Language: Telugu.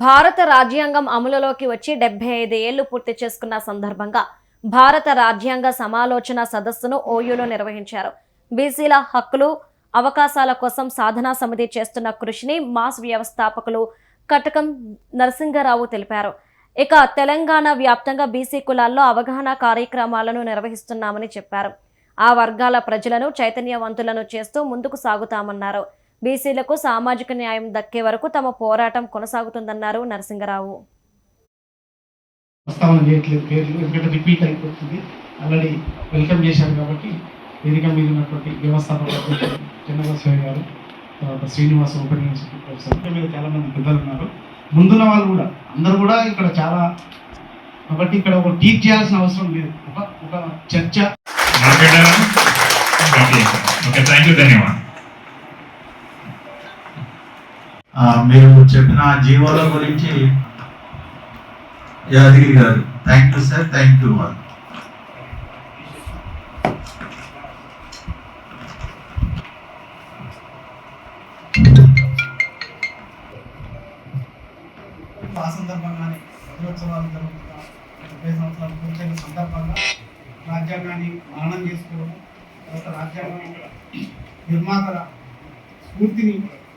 భారత రాజ్యాంగం అమలులోకి వచ్చి డెబ్బై ఐదు ఏళ్ళు పూర్తి చేసుకున్న సందర్భంగా భారత రాజ్యాంగ సమాలోచన సదస్సును ఓయూలో నిర్వహించారు. బీసీల హక్కులు అవకాశాల కోసం సాధనా సమితి చేస్తున్న కృషిని మాస్ వ్యవస్థాపకులు కటకం నరసింగరావు తెలిపారు. ఇక తెలంగాణ వ్యాప్తంగా బీసీ కులాల్లో అవగాహన కార్యక్రమాలను నిర్వహిస్తున్నామని చెప్పారు. ఆ వర్గాల ప్రజలను చైతన్యవంతులను చేస్తూ ముందుకు సాగుతామన్నారు. బీసీలకు సామాజిక న్యాయం దక్కే వరకు తమ పోరాటం కొనసాగుతుందన్నారు నరసింగరావు ప్రస్తావన చేయట్లేదు పేర్లు ఎందుకంటే రిపీట్ అయిపోతుంది. ఆల్రెడీ వెల్కమ్ చేశారు కాబట్టి వేదిక మీద ఉన్నటువంటి వ్యవస్థాపక అధ్యక్షుడు చెన్నబసయ్య గారు తర్వాత శ్రీనివాస్ ఉపన్యాసం మీద చాలా మంది పెద్దలు ఉన్నారు. ముందున్న వాళ్ళు కూడా అందరూ కూడా ఇక్కడ చాలా కాబట్టి ఇక్కడ ఒక టీచ్ చేయాల్సిన అవసరం లేదు. ఒక ఒక చర్చ. మాట్లాడారా ఓకే ఓకే థ్యాంక్ యూ ధన్యవాదాలు ఆ, మీరు చెప్పిన జీవోల గురించి యాదగిరి గారు thank you sir thank you all ఆ సందర్భంగానే వజ్రోత్సవాలు జరుగుతున్న డెబ్బై సంవత్సరాలు పూర్తయిన సందర్భంగా రాజ్యాంగాన్ని మననం చేసుకోవడం తర్వాత రాజ్యాంగం నిర్మాతల స్ఫూర్తిని